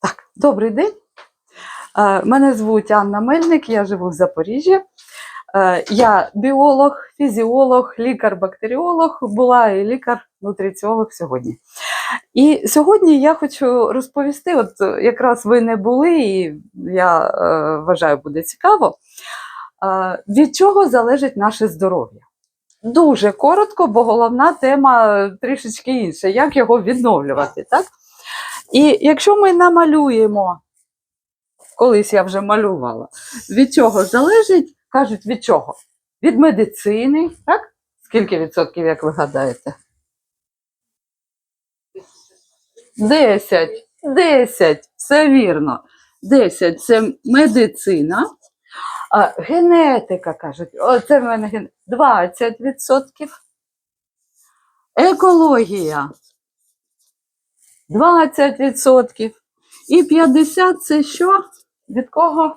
Так, добрий день. Е, Мене звуть Анна Мельник, я живу в Запоріжжі. Е, Я біолог, фізіолог, лікар-бактеріолог, була і лікар-нутриціолог сьогодні. І сьогодні я хочу розповісти: от е, якраз ви не були, і я вважаю, буде цікаво, від чого залежить наше здоров'я. Дуже коротко, бо головна тема трішечки інша, як його відновлювати. Так? І якщо ми намалюємо, колись я вже малювала, від чого залежить, кажуть, від чого? Від медицини, так? Скільки відсотків, як ви гадаєте? 10. 10, все вірно. 10 це медицина. А, генетика, кажуть, о, це в мене ген... 20 відсотків. Екологія 20 відсотків. І 50% це що? Від кого?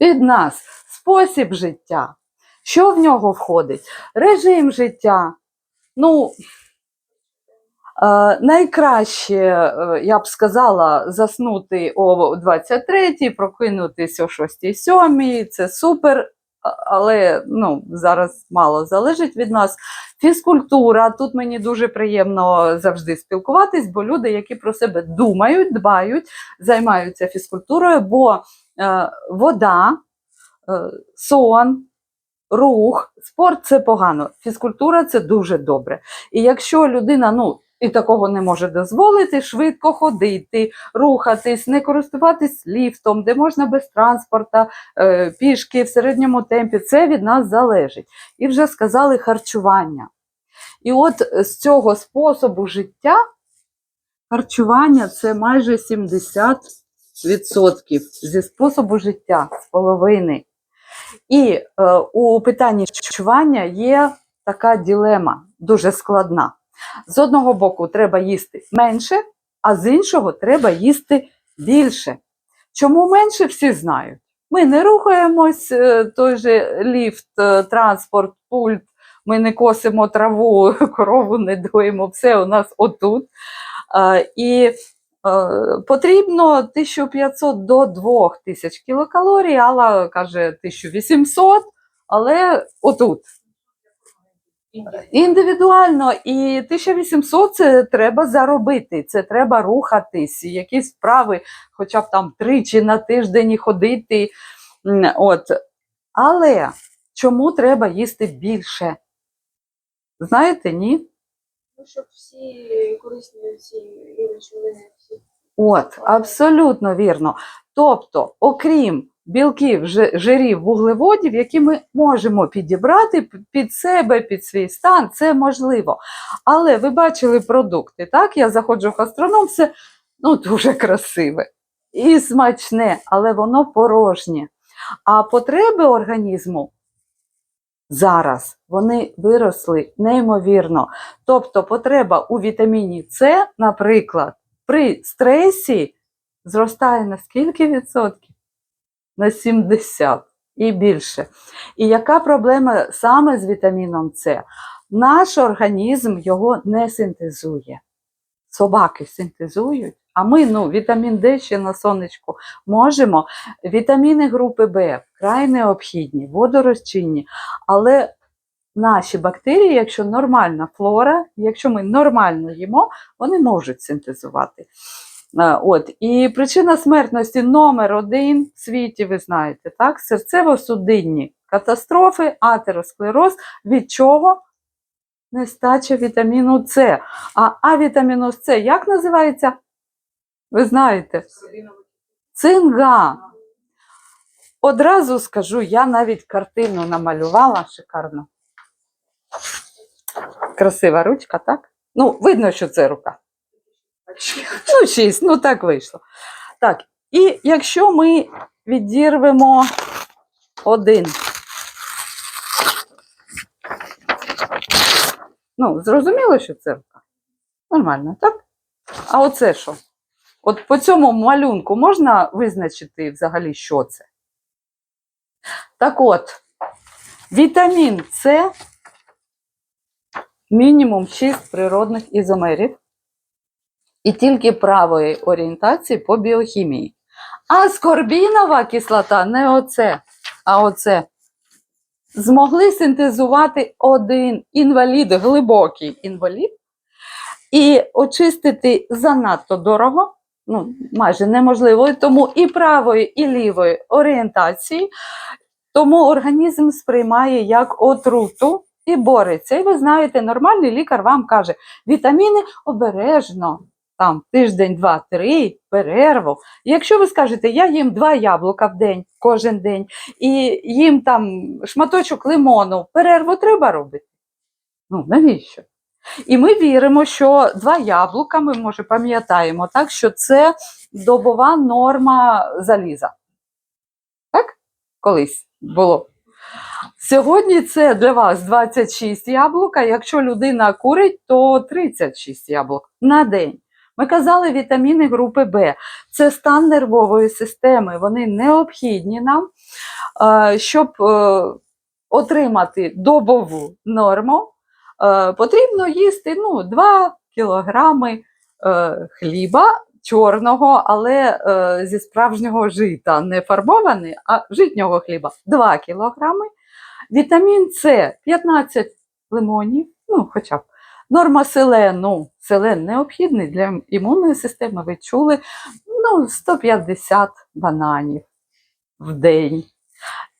Від нас. Спосіб життя. Що в нього входить? Режим життя. Ну, найкраще, е, я б сказала, заснути о 23-й, прокинутись о 6-7, це супер. Але ну, зараз мало залежить від нас. Фізкультура. Тут мені дуже приємно завжди спілкуватись, бо люди, які про себе думають, дбають, займаються фізкультурою, бо е, вода, е, сон, рух, спорт це погано. Фізкультура це дуже добре. І якщо людина, ну, і такого не може дозволити, швидко ходити, рухатись, не користуватись ліфтом, де можна без транспорта, е, пішки в середньому темпі, це від нас залежить. І вже сказали харчування. І от з цього способу життя харчування це майже 70% зі способу життя, з половини. І е, у питанні харчування є така ділема, дуже складна. З одного боку, треба їсти менше, а з іншого треба їсти більше. Чому менше, всі знають. Ми не рухаємось, е, той же ліфт, е, транспорт, пульт, ми не косимо траву, корову не доїмо, все у нас отут. Е, І потрібно 1500 до 2000 кілокалорій, Алла каже 1800, але отут. Індивідуально, і 1800 це треба заробити, це треба рухатись, якісь справи, хоча б там тричі на тиждень ходити. От. Але чому треба їсти більше? Знаєте, ні? Ну, щоб всі корисні всі речовини, всі. От, абсолютно вірно. Тобто, окрім білків, жи- жирів, вуглеводів, які ми можемо підібрати під себе, під свій стан, це можливо. Але ви бачили продукти, так? Я заходжу в гастроном, все ну, дуже красиве і смачне, але воно порожнє. А потреби організму зараз вони виросли неймовірно. Тобто, потреба у вітаміні С, наприклад, при стресі зростає на скільки відсотків? На 70 і більше. І яка проблема саме з вітаміном С? Наш організм його не синтезує. Собаки синтезують, а ми, ну, вітамін Д ще на сонечку можемо. Вітаміни групи Б вкрай необхідні, водорозчинні, але наші бактерії, якщо нормальна флора, якщо ми нормально їмо, вони можуть синтезувати. От. І причина смертності номер один в світі, ви знаєте, так? серцево-судинні катастрофи, атеросклероз. Від чого? Нестача вітаміну С. А, а вітаміну С як називається? Ви знаєте? Цинга. Одразу скажу, я навіть картину намалювала шикарно. Красива ручка, так? Ну, видно, що це рука. Ну, шість, ну так вийшло. Так, і якщо ми відірвемо один. Ну, зрозуміло, що це рука? Нормально, так? А оце що? От по цьому малюнку можна визначити взагалі, що це? Так от, вітамін С мінімум 6 природних ізомерів і тільки правої орієнтації по біохімії. А скорбінова кислота не оце, а оце. Змогли синтезувати один інвалід, глибокий інвалід, і очистити занадто дорого, ну, майже неможливо, тому і правої, і лівої орієнтації. Тому організм сприймає як отруту і бореться. І ви знаєте, нормальний лікар вам каже, вітаміни обережно, там тиждень, два, три, перерву. Якщо ви скажете, я їм два яблука в день, кожен день, і їм там шматочок лимону, перерву треба робити. Ну, навіщо? І ми віримо, що два яблука, ми може пам'ятаємо, так, що це добова норма заліза. Так? Колись було. Сьогодні це для вас 26 яблук, а якщо людина курить, то 36 яблук на день. Ми казали вітаміни групи Б. Це стан нервової системи. Вони необхідні нам, е, щоб е, отримати добову норму. е, Потрібно їсти ну, 2 кілограми хліба чорного, але е, зі справжнього жита, не фарбований, а житнього хліба 2 кілограми. Вітамін С 15 лимонів, ну, хоча б норма селену. Селен необхідний для імунної системи, ви чули, ну, 150 бананів в день.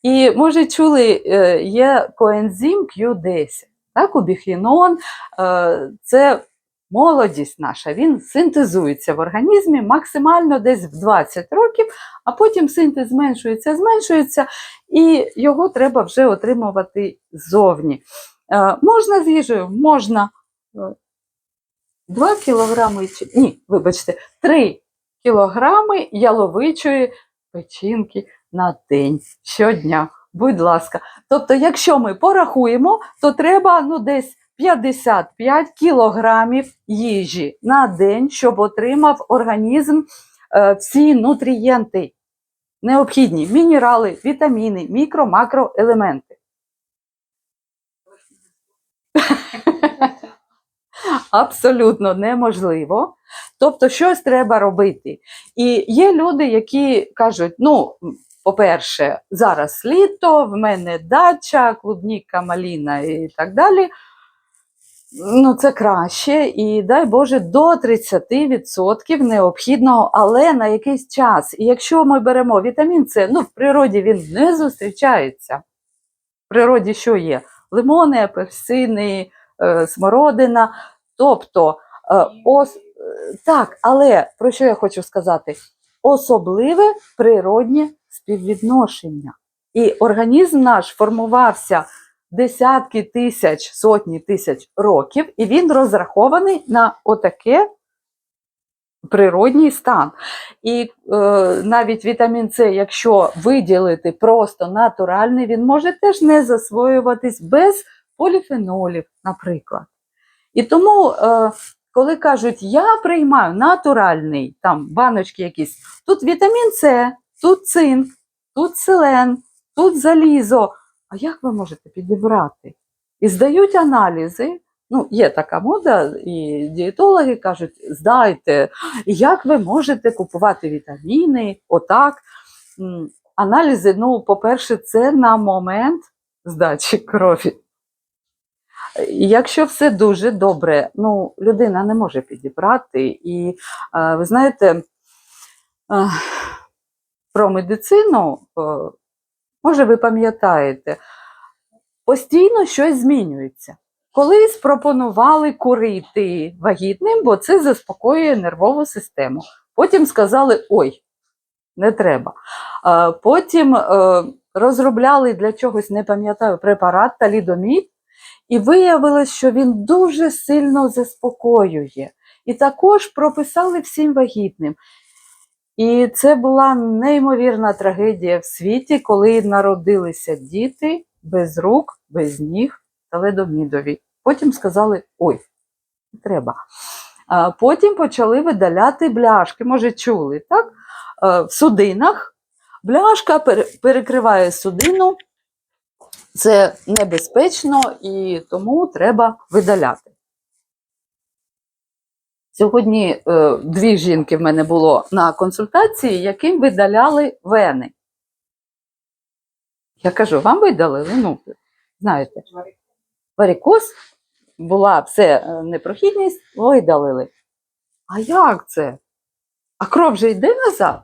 І, може, чули, е, є коензим Q10, так, убіхінон, е, це молодість наша, він синтезується в організмі максимально десь в 20 років, а потім синтез зменшується, зменшується, і його треба вже отримувати ззовні. Е, Можна з їжею? Можна. 2 кілограми, ні, вибачте, 3 кілограми яловичої печінки на день щодня. Будь ласка. Тобто, якщо ми порахуємо, то треба ну, десь 55 кілограмів їжі на день, щоб отримав організм е, всі нутрієнти, необхідні мінерали, вітаміни, мікро, макроелементи. Абсолютно неможливо. Тобто, щось треба робити. І є люди, які кажуть: ну, по-перше, зараз літо, в мене дача, клубніка, маліна і так далі. Ну, це краще, і дай Боже, до 30% необхідного, але на якийсь час. І якщо ми беремо вітамін С, ну в природі він не зустрічається. В природі що є? Лимони, апельсини, е, смородина. Тобто, е, ос... е, так, але про що я хочу сказати? Особливе природнє співвідношення. І організм наш формувався десятки тисяч, сотні тисяч років, і він розрахований на отаке природній стан. І е, навіть вітамін С, якщо виділити просто натуральний, він може теж не засвоюватись без поліфенолів, наприклад. І тому, е, коли кажуть, я приймаю натуральний, там баночки якісь, тут вітамін С, тут цинк, тут селен, тут залізо. А як ви можете підібрати? І здають аналізи. Ну, є така мода, і дієтологи кажуть, здайте, як ви можете купувати вітаміни, отак. Аналізи, ну, по-перше, це на момент здачі крові. Якщо все дуже добре, ну, людина не може підібрати. І е, ви знаєте, е, про медицину, е, може, ви пам'ятаєте, постійно щось змінюється. Колись пропонували курити вагітним, бо це заспокоює нервову систему. Потім сказали: ой, не треба. Потім розробляли для чогось, не пам'ятаю, препарат талідомід, і виявилось, що він дуже сильно заспокоює. І також прописали всім вагітним. І це була неймовірна трагедія в світі, коли народилися діти без рук, без ніг, таледомідові. Потім сказали: ой, не треба. А потім почали видаляти бляшки, може, чули, так? В судинах. Бляшка перекриває судину, Це небезпечно і тому треба видаляти. Сьогодні е, дві жінки в мене було на консультації, яким видаляли вени. Я кажу, вам видалили? Ну, знаєте, варикоз, була все е, непрохідність, видалили. А як це? А кров же йде назад?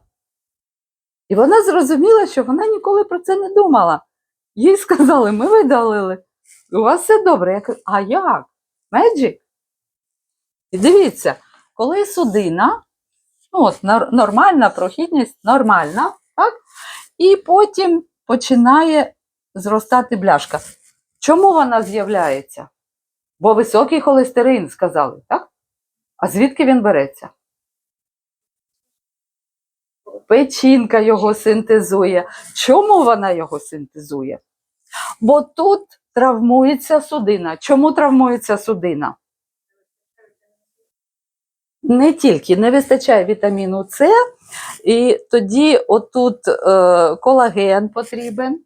І вона зрозуміла, що вона ніколи про це не думала. Їй сказали, ми видалили. У вас все добре. Я кажу, а як? Меджик? І дивіться, коли судина, ну от нормальна прохідність, нормальна, так? І потім починає зростати бляшка. Чому вона з'являється? Бо високий холестерин, сказали, так? А звідки він береться? Печінка його синтезує. Чому вона його синтезує? Бо тут травмується судина. Чому травмується судина? Не тільки не вистачає вітаміну С, і тоді отут е, колаген потрібен,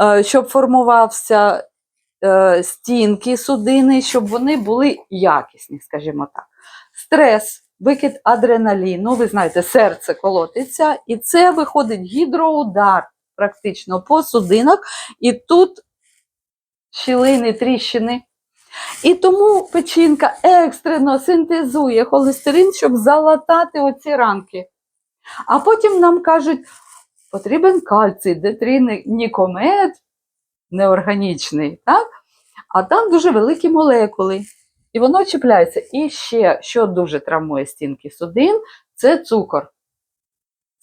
е, щоб формувався е, стінки судини, щоб вони були якісні, скажімо так. Стрес, викид адреналіну, ви знаєте, серце колотиться, і це виходить гідроудар практично по судинах, і тут щілини, тріщини. І тому печінка екстрено синтезує холестерин, щоб залатати оці ранки. А потім нам кажуть, потрібен кальцій, детринікомет, неорганічний, так? а там дуже великі молекули. І воно чіпляється. І ще, що дуже травмує стінки судин, це цукор.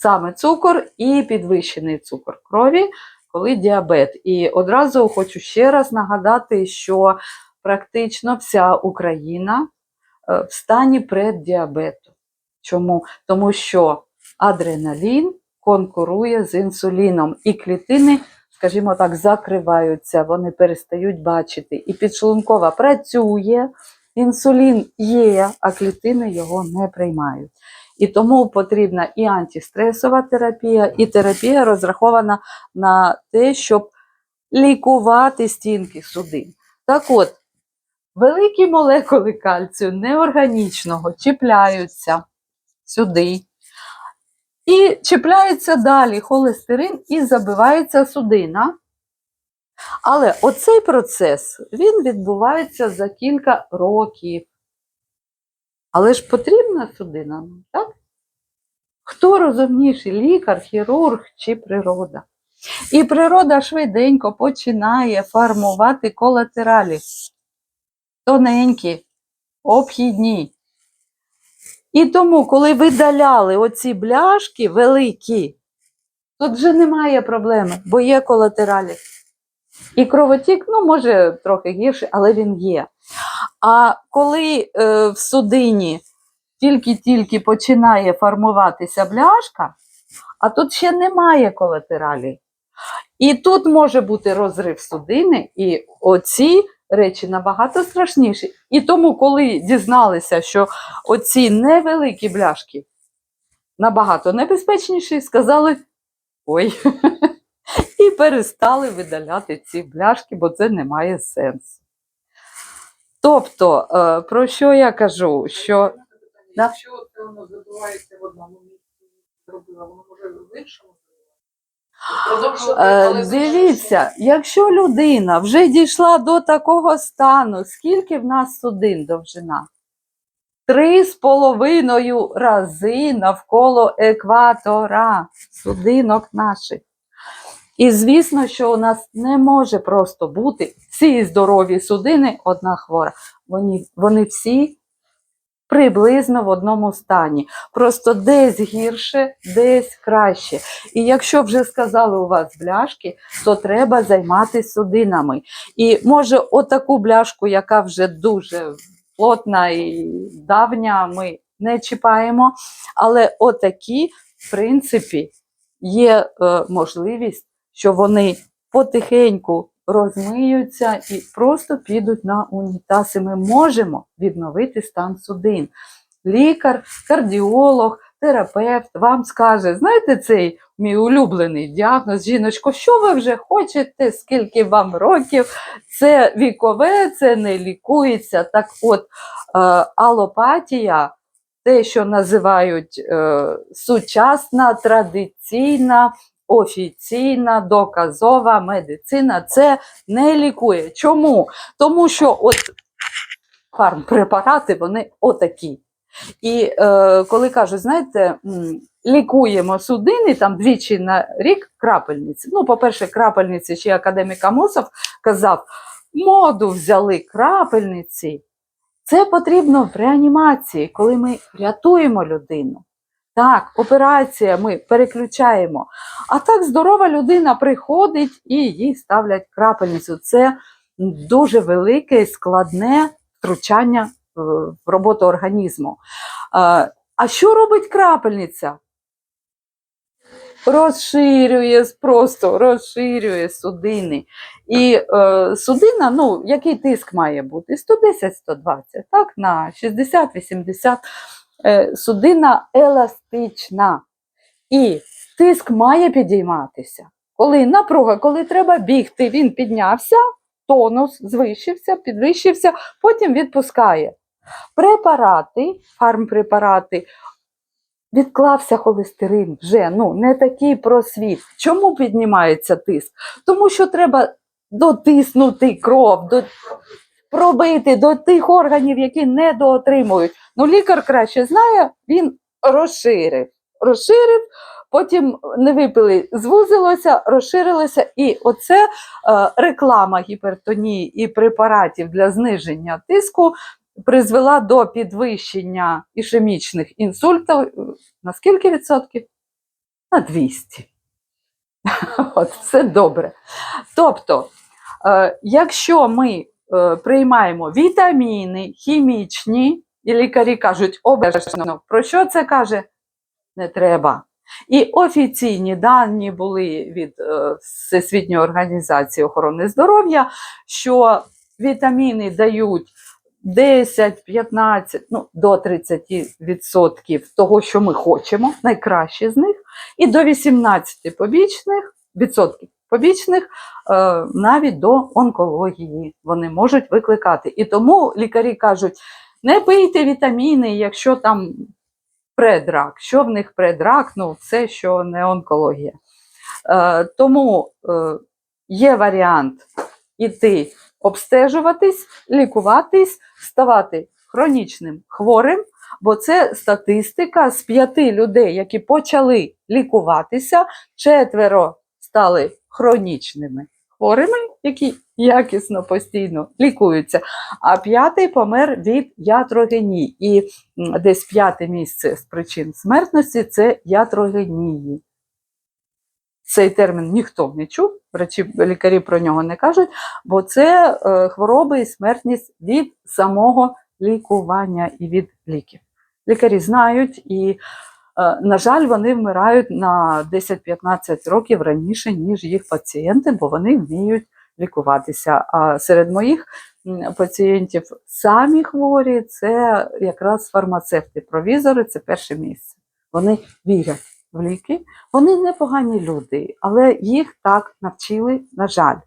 Саме цукор і підвищений цукор крові, коли діабет. І одразу хочу ще раз нагадати, що практично вся Україна е, в стані преддіабету. Чому? Тому що адреналін конкурує з інсуліном, і клітини, скажімо так, закриваються, вони перестають бачити. І підшлункова працює, інсулін є, а клітини його не приймають. І тому потрібна і антистресова терапія, і терапія розрахована на те, щоб лікувати стінки судин. Так от, великі молекули кальцію неорганічного чіпляються сюди. І чіпляється далі холестерин і забивається судина. Але оцей процес він відбувається за кілька років. Але ж потрібна судина, нам, так? Хто розумніший, лікар, хірург чи природа? І природа швиденько починає формувати колатералі. Тоненькі, обхідні. І тому, коли видаляли оці бляшки великі, тут вже немає проблеми, бо є колатералі. І кровотік, ну, може, трохи гірше, але він є. А коли е, в судині тільки-тільки починає формуватися бляшка, а тут ще немає колатералі. І тут може бути розрив судини, і оці речі набагато страшніші. І тому, коли дізналися, що оці невеликі бляшки набагато небезпечніші, сказали: ой, і перестали видаляти ці бляшки, бо це не має сенсу. Тобто, е, про що я кажу? Що Да. Якщо це воно забувається в одному місці, зробила, воно може в іншому продовжувати. Е, Дивіться, якщо людина вже дійшла до такого стану, скільки в нас судин довжина? Три з половиною рази навколо екватора судинок наших. І звісно, що у нас не може просто бути всі здорові судини, одна хвора. Вони, вони всі приблизно в одному стані. Просто десь гірше, десь краще. І якщо вже сказали у вас бляшки, то треба займатися судинами. І може, отаку бляшку, яка вже дуже плотна і давня, ми не чіпаємо. Але отакі, в принципі, є е, можливість, що вони потихеньку розмиються і просто підуть на унітаз. І ми можемо відновити стан судин. Лікар, кардіолог, терапевт вам скаже, знаєте, цей мій улюблений діагноз, жіночко, що ви вже хочете, скільки вам років, це вікове, це не лікується. Так от, е, алопатія, те, що називають е, сучасна, традиційна, офіційна, доказова медицина, це не лікує. Чому? Тому що от фармпрепарати, вони отакі. І е, коли кажуть, знаєте, лікуємо судини там двічі на рік крапельниці. Ну, по-перше, крапельниці ще академік Амосов казав, моду взяли крапельниці. Це потрібно в реанімації, коли ми рятуємо людину. Так, операція ми переключаємо. А так здорова людина приходить і їй ставлять крапельницю. Це дуже велике і складне втручання в роботу організму. А що робить крапельниця? Розширює, просто розширює судини. І е, судина, ну, який тиск має бути? 110-120, так, на 60-80. Е, судина еластична. І тиск має підійматися. Коли напруга, коли треба бігти, він піднявся, тонус звищився, підвищився, потім відпускає. Препарати, фармпрепарати, відклався холестерин вже, ну, не такий просвіт. Чому піднімається тиск? Тому що треба дотиснути кров, до, пробити до тих органів, які не доотримують. Ну, лікар краще знає, він розширив. Розширив, потім не випили, звузилося, розширилося, і оце е, реклама гіпертонії і препаратів для зниження тиску призвела до підвищення ішемічних інсультів на скільки відсотків? На 200. От, це добре. Тобто, е, якщо ми приймаємо вітаміни хімічні, і лікарі кажуть, обережно, про що це каже? Не треба. І офіційні дані були від е, Всесвітньої організації охорони здоров'я, що вітаміни дають 10, 15, ну, до 30% того, що ми хочемо, найкращі з них, і до 18 побічних відсотків побічних е, навіть до онкології вони можуть викликати. І тому лікарі кажуть, не пийте вітаміни, якщо там предрак. Що в них предрак? Ну, все, що не онкологія. Е, тому е, є варіант іти обстежуватись, лікуватись, ставати хронічним хворим, бо це статистика з п'яти людей, які почали лікуватися, четверо стали хронічними хворими, які якісно постійно лікуються, а п'ятий помер від ятрогенії. І десь п'яте місце з причин смертності це ятрогенії. Цей термін ніхто не чув, врачі, лікарі про нього не кажуть, бо це е, хвороби і смертність від самого лікування і від ліків. Лікарі знають, і, на жаль, вони вмирають на 10-15 років раніше, ніж їх пацієнти, бо вони вміють лікуватися. А серед моїх пацієнтів самі хворі це якраз фармацевти, провізори це перше місце. Вони вірять в ліки, вони непогані люди, але їх так навчили, на жаль.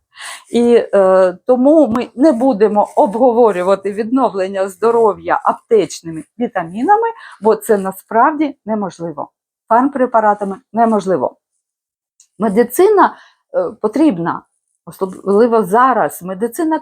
І е, тому ми не будемо обговорювати відновлення здоров'я аптечними вітамінами, бо це насправді неможливо. Фармпрепаратами неможливо. Медицина е, потрібна, особливо зараз. Медицина